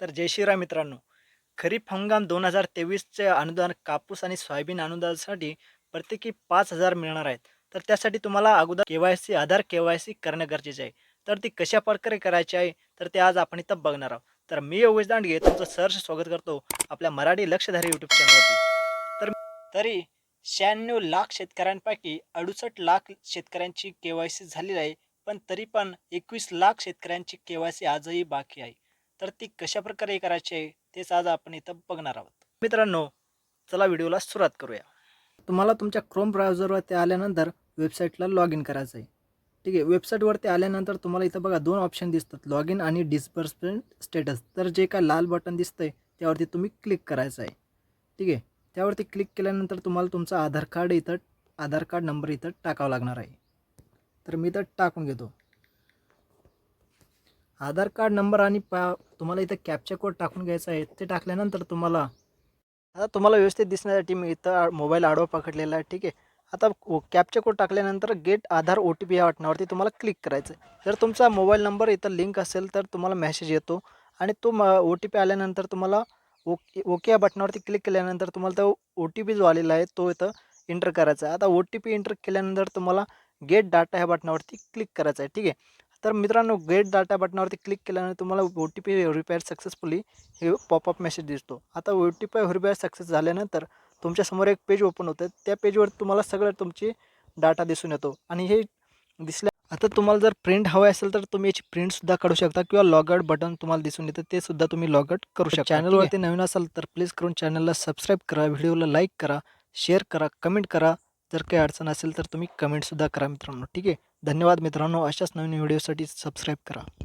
तर जय श्रीराम मित्रांनो. खरीप हंगाम दोन हजार तेवीसचे अनुदान कापूस आणि सोयाबीन अनुदानासाठी प्रत्येकी पाच हजार मिळणार आहेत. तर त्यासाठी तुम्हाला अगोदर K Y C Aadhaar K Y C करणं गरजेचं आहे. तर ती कशा प्रकारे करायची आहे? तर ते आज आपण इथं बघणार आहोत. तर मी योगेश दांडगे तुमचं सहर्ष स्वागत करतो आपल्या मराठी लक्षधारी यूट्यूब चॅनलवरती तर तरी शहाण्णव लाख शेतकऱ्यांपैकी अडुसष्ट लाख शेतकऱ्यांची के वाय सी झालेली आहे. पण तरी पण एकवीस लाख शेतकऱ्यांची के वाय सी आजही बाकी आहे. तर ती कशा प्रकारे करायची आहे तेच आज आपण इथं बघणार आहोत. मित्रांनो चला व्हिडिओला सुरुवात करूया. तुम्हाला तुमच्या क्रोम ब्राउझरवरती आल्यानंतर वेबसाईटला लॉग इन करायचं आहे. ठीक आहे वेबसाईटवरती आल्यानंतर तुम्हाला इथं बघा दोन ऑप्शन दिसतात लॉग इन आणि डिस्बर्समेंट स्टेटस तर जे काय लाल बटन दिसतं आहे त्यावरती तुम्ही क्लिक करायचं आहे. ठीक आहे त्यावरती क्लिक केल्यानंतर तुम्हाला तुमचं आधार कार्ड इथं आधार कार्ड नंबर इथं टाकावा लागणार आहे. तर मी इथं टाकून घेतो. आधार कार्ड नंबर आणि पा तुम्हाला इथं कॅपचे कोड टाकून घ्यायचा आहे. ते टाकल्यानंतर तुम्हाला आता तुम्हाला व्यवस्थित दिसण्यासाठी मी इथं मोबाईल आडवा पकडलेला आहे ठीक आहे. आता कॅपचा कोड टाकल्यानंतर get Aadhaar O T P या बटनावरती तुम्हाला क्लिक करायचं आहे. जर तुमचा मोबाईल नंबर इथं लिंक असेल तर तुम्हाला मेसेज येतो. आणि तो म ओ टी पी आल्यानंतर तुम्हाला ओके ओके या बटनावरती क्लिक केल्यानंतर तुम्हाला तो ओ टी पी जो आलेला आहे तो इथं एंटर करायचा आहे. आता ओ टी पी एंटर केल्यानंतर तुम्हाला गेट डाटा ह्या बटनावरती क्लिक करायचं आहे ठीक आहे. तर मित्रांनो गेट डाटा बटनावरती क्लिक केल्यानंतर तुम्हाला O T P verified successfully हे पॉपअप मेसेज दिसतो. आता O T P verified success झाल्यानंतर तुमच्यासमोर एक पेज ओपन होतं त्या पेजवर तुम्हाला सगळं तुमची डाटा दिसून येतो. आणि हे दिसल्या आता तुम्हाला जर प्रिंट हवं असेल तर तुम्ही याची प्रिंटसुद्धा काढू शकता किंवा लॉग आउट बटन तुम्हाला दिसून येतं. ते सुद्धा तुम्ही लॉग आउट करू शकता. चॅनलवरती नवीन असाल तर प्लीज करून चॅनलला सबस्क्राईब करा व्हिडिओला लाईक करा शेअर करा कमेंट करा. जर काही अडचण असेल तर तुम्ही कमेंटसुद्धा करा मित्रांनो. ठीक आहे? धन्यवाद मित्रांनो. अशाच नवीन व्हिडिओसाठी सबस्क्राईब करा.